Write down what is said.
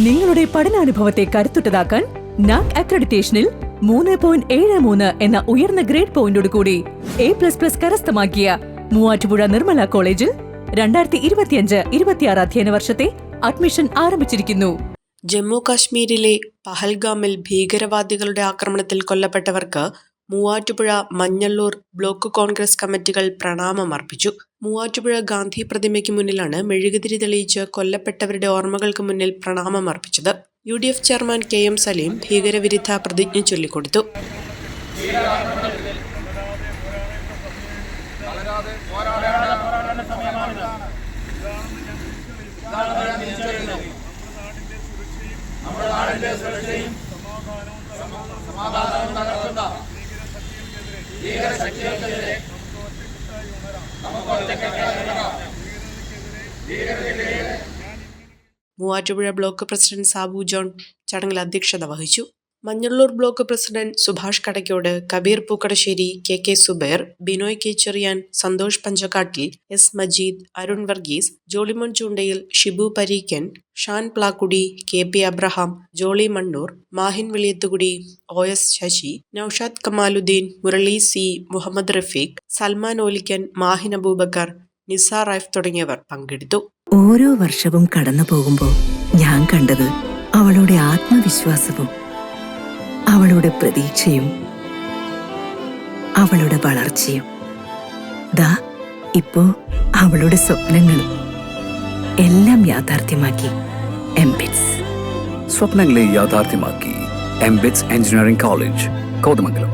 നിങ്ങളുടെ പഠനാനുഭവത്തെ കരുത്തുറ്റതാക്കാൻ നാക് അക്രഡിറ്റേഷനിൽ മൂന്ന് പോയിന്റ് ഏഴ് മൂന്ന് എന്ന ഉയർന്ന ഗ്രേഡ് പോയിന്റോട് കൂടി എ പ്ലസ് പ്ലസ് കരസ്ഥമാക്കിയ മൂവാറ്റുപുഴ നിർമ്മല കോളേജിൽ രണ്ടായിരത്തി ഇരുപത്തിയഞ്ച് ഇരുപത്തിയാറ് അധ്യയന വർഷത്തെ അഡ്മിഷൻ ആരംഭിച്ചിരിക്കുന്നു. ജമ്മു കാശ്മീരിലെ പഹൽഗാമിൽ ഭീകരവാദികളുടെ ആക്രമണത്തിൽ കൊല്ലപ്പെട്ടവർക്ക് മൂവാറ്റുപുഴ മഞ്ഞള്ളൂർ ബ്ലോക്ക് കോൺഗ്രസ് കമ്മിറ്റികൾ പ്രണാമം അർപ്പിച്ചു മൂവാറ്റുപുഴ ഗാന്ധി പ്രതിമയ്ക്ക് മുന്നിലാണ് മെഴുകുതിരി തെളിയിച്ച് കൊല്ലപ്പെട്ടവരുടെ ഓർമ്മകൾക്ക് മുന്നിൽ പ്രണാമം അർപ്പിച്ചത് U D F chairman K M Salim ഭീകരവിരുദ്ധ പ്രതിജ്ഞ ചൊല്ലിക്കൊടുത്തു. Muvattupuzha block president Sabu John ചടങ്ങിൽ അധ്യക്ഷത വഹിച്ചു Manjalloor block president Subhash Kadaykkodu Kabeer Pookkadassery K K Zubair Binoy K Cherian Santhosh Panchakkattil S Majeed Arun Varghese Jolimon Choondayil Shibu Pareekkan Shan Plakkudi K P Abraham Joly Mannoor Mahin Veliyathukudi O S Sasi Noushad Kamaludheen Murali C Muhammad Rafeeq Salman Olikkan Mahin Aboobacker Nisar Raif തുടങ്ങിയവർ പങ്കെടുത്തു. ഓരോ വർഷവും കടന്നു പോകുമ്പോൾ ഞാൻ കണ്ടത് അവളുടെ ആത്മവിശ്വാസവും അവളുടെ പ്രതീക്ഷയും അവളുടെ വളർച്ചയും. ദാ ഇപ്പോ അവളുടെ സ്വപ്നങ്ങളും എല്ലാം യാഥാർത്ഥ്യമാക്കി എംബിറ്റ്സ്. സ്വപ്നങ്ങളെ യാഥാർത്ഥ്യമാക്കി എംബിറ്റ്സ് എഞ്ചിനീയറിംഗ് കോളേജ് കോതമംഗലം.